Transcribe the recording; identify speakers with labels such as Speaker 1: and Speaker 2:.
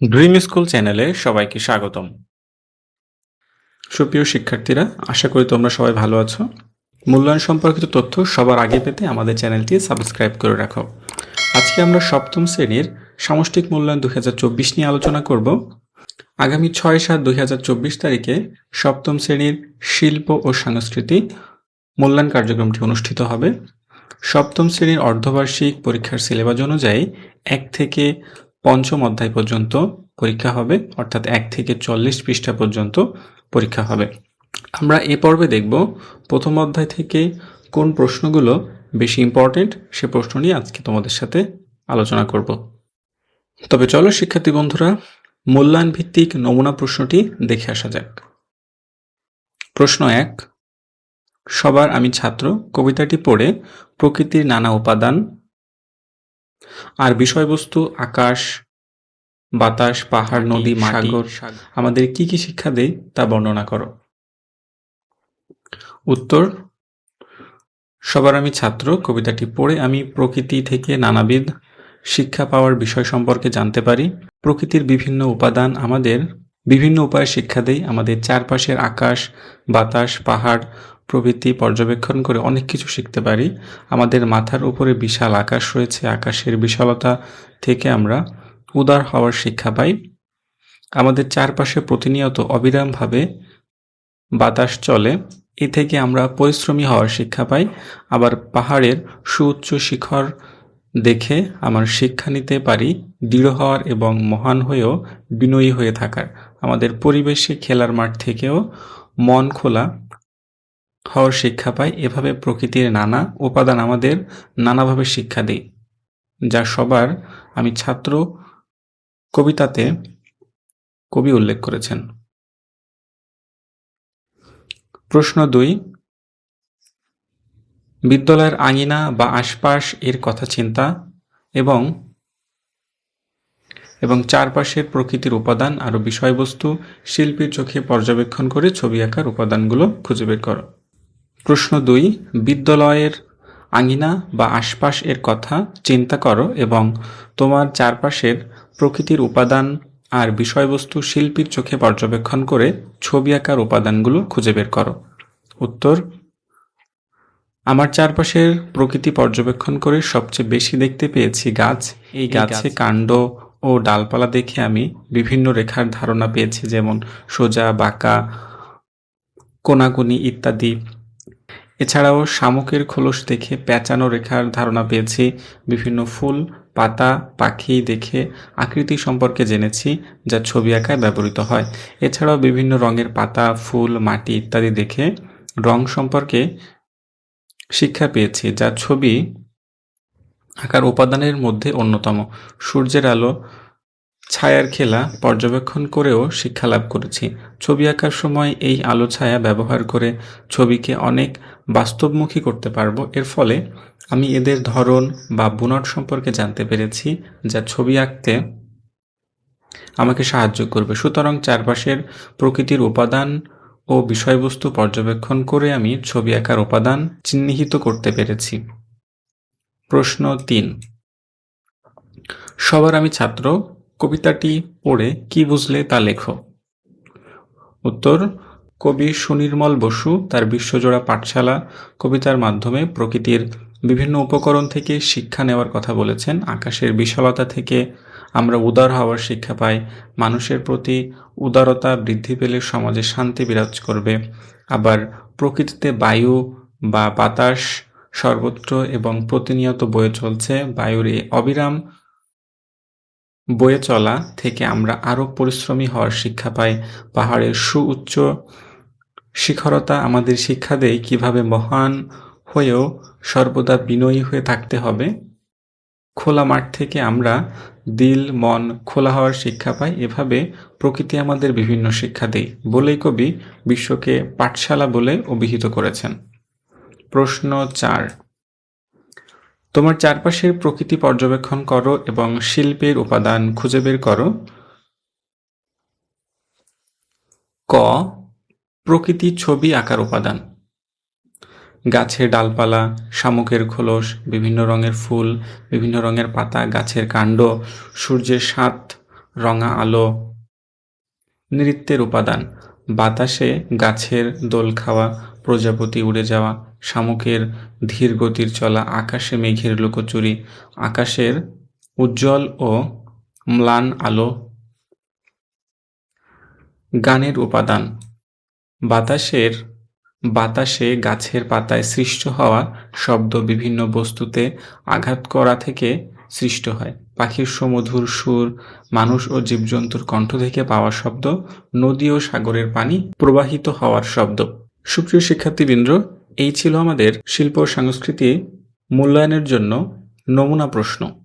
Speaker 1: Dream school চ্যানেলে সবাইকে স্বাগতম। সুপ্রিয় শিক্ষার্থীরা, আশা করি তোমরা সবাই ভালো আছো। মূল্যায়ন সম্পর্কিত তথ্য সবার আগে পেতে আমাদের চ্যানেলটি সাবস্ক্রাইব করে রাখো। আজকে আমরা সপ্তম শ্রেণির সামষ্টিক মূল্যায়ন দু হাজার চব্বিশ নিয়ে আলোচনা করব। আগামী ছয় সাত দুই তারিখে সপ্তম শ্রেণির শিল্প ও সংস্কৃতি মূল্যায়ন কার্যক্রমটি অনুষ্ঠিত হবে। সপ্তম শ্রেণির অর্ধবার্ষিক পরীক্ষার সিলেবাস অনুযায়ী এক থেকে পঞ্চম অধ্যায় পর্যন্ত পরীক্ষা হবে, অর্থাৎ এক থেকে চল্লিশ পৃষ্ঠা পর্যন্ত পরীক্ষা হবে। আমরা এ পর্বে দেখব প্রথম অধ্যায় থেকে কোন প্রশ্নগুলো বেশি ইম্পর্টেন্ট সে প্রশ্ন নিয়ে আজকে তোমাদের সাথে আলোচনা করব। তবে চলো, শিক্ষার্থী বন্ধুরা মূল্যায়ন ভিত্তিক নমুনা প্রশ্নটি দেখে আসা যাক। প্রশ্ন এক, সবার আমি ছাত্র, কবিতাটি পড়ে প্রকৃতির নানা উপাদান আর বিষয়বস্তু আকাশ বাতাস পাহাড় নদী সাগর আমাদের কি কি শিক্ষা দেয় তা বর্ণনা করো। উত্তর সবার আমি ছাত্র কবিতাটি পড়ে আমি প্রকৃতি থেকে নানাবিধ শিক্ষা পাওয়ার বিষয় সম্পর্কে জানতে পারি। প্রকৃতির বিভিন্ন উপাদান আমাদের বিভিন্ন উপায়ে শিক্ষা দেয়। আমাদের চারপাশের আকাশ বাতাস পাহাড় প্রভৃতি পর্যবেক্ষণ করে অনেক কিছু শিখতে পারি। আমাদের মাথার উপরে বিশাল আকাশ রয়েছে, আকাশের বিশালতা থেকে আমরা উদার হওয়ার শিক্ষা পাই। আমাদের চারপাশে প্রতিনিয়ত অবিরামভাবে বাতাস চলে। এ থেকে আমরা পরিশ্রমী হওয়ার শিক্ষা পাই। আবার পাহাড়ের সুউচ্চ শিখর দেখে আমার শিক্ষা নিতে পারি। দৃঢ় হওয়ার এবং মহান হয়েও বিনয়ী হয়ে থাকার। আমাদের পরিবেশে খেলার মাঠ থেকেও মন খোলা হওয়ার শিক্ষা পাই, এভাবে প্রকৃতির নানা উপাদান আমাদের নানাভাবে শিক্ষা দেয়, যা সবার, আমি ছাত্র কবিতাতে কবি উল্লেখ করেছেন। প্রশ্ন দুই, বিদ্যালয়ের আঙিনা বা আশপাশ এর কথা চিন্তা এবং এবং চারপাশের প্রকৃতির উপাদান আরও বিষয়বস্তু, শিল্পীর চোখে পর্যবেক্ষণ করে ছবি আঁকার উপাদানগুলো খুঁজে বের করো। প্রশ্ন দুই বিদ্যালয়ের আঙিনা বা আশপাশ এর কথা চিন্তা করো এবং তোমার চারপাশের প্রকৃতির উপাদান আর বিষয়বস্তু শিল্পীর চোখে পর্যবেক্ষণ করে ছবি আঁকার উপাদানগুলো খুঁজে বের করো। উত্তর আমার চারপাশের প্রকৃতি পর্যবেক্ষণ করে সবচেয়ে বেশি দেখতে পেয়েছি গাছ। এই গাছে। কাণ্ড ও ডালপালা দেখে আমি বিভিন্ন রেখার ধারণা পেয়েছি যেমন সোজা বাঁকা কোনাকুনি ইত্যাদি। এছাড়াও শামুকের খোলস দেখে পেঁচানো রেখার ধারণা পেয়েছি, বিভিন্ন ফুল, পাতা, পাখি দেখে আকৃতি সম্পর্কে জেনেছি যা ছবি আঁকায় ব্যবহৃত হয়। এছাড়াও বিভিন্ন রঙের পাতা, ফুল, মাটি ইত্যাদি দেখে রং সম্পর্কে শিক্ষা পেয়েছি যা ছবি আঁকার উপাদানের মধ্যে অন্যতম। সূর্যের আলো ছায়ার খেলা পর্যবেক্ষণ করেও শিক্ষা লাভ করেছি। ছবি আঁকার সময় এই আলো ছায়া ব্যবহার করে ছবিকে অনেক বাস্তবমুখী করতে পারব। এর ফলে আমি এদের ধরন বা বুনট সম্পর্কে জানতে পেরেছি, যা ছবি আঁকতে আমাকে সাহায্য করবে। সুতরাং চারপাশের প্রকৃতির উপাদান ও বিষয়বস্তু পর্যবেক্ষণ করে আমি ছবি আঁকার উপাদান চিহ্নিত করতে পেরেছি। প্রশ্ন তিন। সবার আমি ছাত্র কবিতাটি পড়ে কি বুঝলে তা লেখো। উত্তর, কবি সুনির্মল বসু তার বিশ্বজোড়া পাঠশালা কবিতার মাধ্যমে প্রকৃতির বিভিন্ন উপকরণ থেকে শিক্ষা নেওয়ার কথা বলেছেন। আকাশের বিশালতা থেকে আমরা উদার হওয়ার শিক্ষা পাই। মানুষের প্রতি উদারতা বৃদ্ধি পেলে সমাজে শান্তি বিরাজ করবে। আবার প্রকৃতিতে বায়ু বা বাতাস সর্বত্র এবং প্রতিনিয়ত বয়ে চলছে। বায়ুর এই অবিরাম বয়ে চলা থেকে আমরা আরও পরিশ্রমী হওয়ার শিক্ষা পাই। পাহাড়ের সুউচ্চ শিখরতা আমাদের শিক্ষা দেয় কীভাবে মহান হয়েও সর্বদা বিনয়ী হয়ে থাকতে হবে। খোলা মাঠ থেকে আমরা দিল, মন খোলা হওয়ার শিক্ষা পাই। এভাবে প্রকৃতি আমাদের বিভিন্ন শিক্ষা দেয়। বলেই কবি বিশ্বকে পাঠশালা বলে অভিহিত করেছেন। প্রশ্ন চার। তোমার চারপাশের প্রকৃতি পর্যবেক্ষণ করো এবং শিল্পের উপাদান খুঁজে বের করো। ক, প্রকৃতি ছবি আঁকার উপাদান। গাছের ডালপালা, শামুকের খোলস, বিভিন্ন রঙের ফুল, বিভিন্ন রঙের পাতা, গাছের কাণ্ড, সূর্যের সাত রঙা আলো, নৃত্যের উপাদান। বাতাসে গাছের দোল খাওয়া, প্রজাপতি উড়ে যাওয়া, শামুকের ধীর গতির চলা, আকাশে মেঘের লুকোচুরি, আকাশের উজ্জ্বল ও ম্লান আলো। গানের উপাদান। বাতাসের, বাতাসে গাছের পাতায় সৃষ্ট হওয়া শব্দ বিভিন্ন বস্তুতে আঘাত করা থেকে সৃষ্ট হয়। পাখির সমধুর সুর, মানুষ ও জীবজন্তুর কণ্ঠ থেকে পাওয়া শব্দ, নদী ও সাগরের পানি প্রবাহিত হওয়ার শব্দ। সুপ্রিয় শিক্ষার্থীবৃন্দ, এই ছিল আমাদের শিল্প সংস্কৃতি মূল্যায়নের জন্য নমুনা প্রশ্ন।